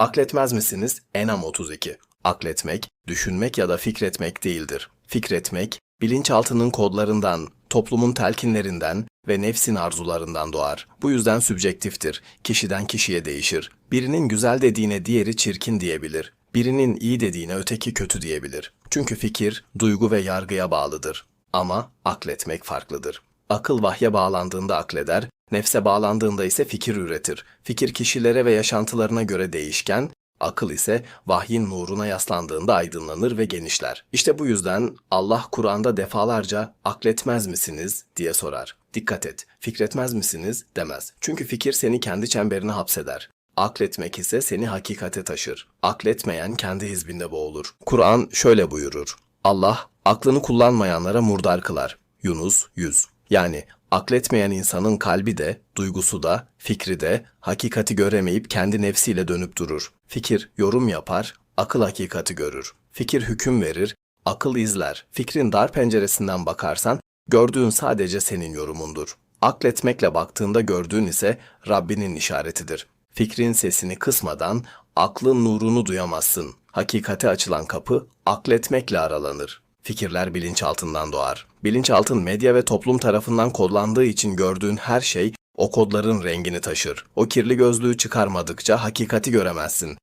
Akletmez misiniz? Enam 32. Akletmek, düşünmek ya da fikretmek değildir. Fikretmek, bilinçaltının kodlarından, toplumun telkinlerinden ve nefsin arzularından doğar. Bu yüzden sübjektiftir. Kişiden kişiye değişir. Birinin güzel dediğine diğeri çirkin diyebilir. Birinin iyi dediğine öteki kötü diyebilir. Çünkü fikir, duygu ve yargıya bağlıdır. Ama akletmek farklıdır. Akıl vahye bağlandığında akleder, nefse bağlandığında ise fikir üretir. Fikir kişilere ve yaşantılarına göre değişken, akıl ise vahyin nuruna yaslandığında aydınlanır ve genişler. İşte bu yüzden Allah Kur'an'da defalarca akletmez misiniz diye sorar. Dikkat et, fikretmez misiniz demez. Çünkü fikir seni kendi çemberine hapseder. Akletmek ise seni hakikate taşır. Akletmeyen kendi hizbinde boğulur. Kur'an şöyle buyurur. Allah aklını kullanmayanlara murdar kılar. Yunus 100. Yani akletmeyen insanın kalbi de, duygusu da, fikri de hakikati göremeyip kendi nefsiyle dönüp durur. Fikir yorum yapar, akıl hakikati görür. Fikir hüküm verir, akıl izler. Fikrin dar penceresinden bakarsan gördüğün sadece senin yorumundur. Akletmekle baktığında gördüğün ise Rabbinin işaretidir. Fikrin sesini kısmadan aklın nurunu duyamazsın. Hakikate açılan kapı akletmekle aralanır. Fikirler bilinçaltından doğar. Bilinçaltın medya ve toplum tarafından kodlandığı için gördüğün her şey o kodların rengini taşır. O kirli gözlüğü çıkarmadıkça hakikati göremezsin.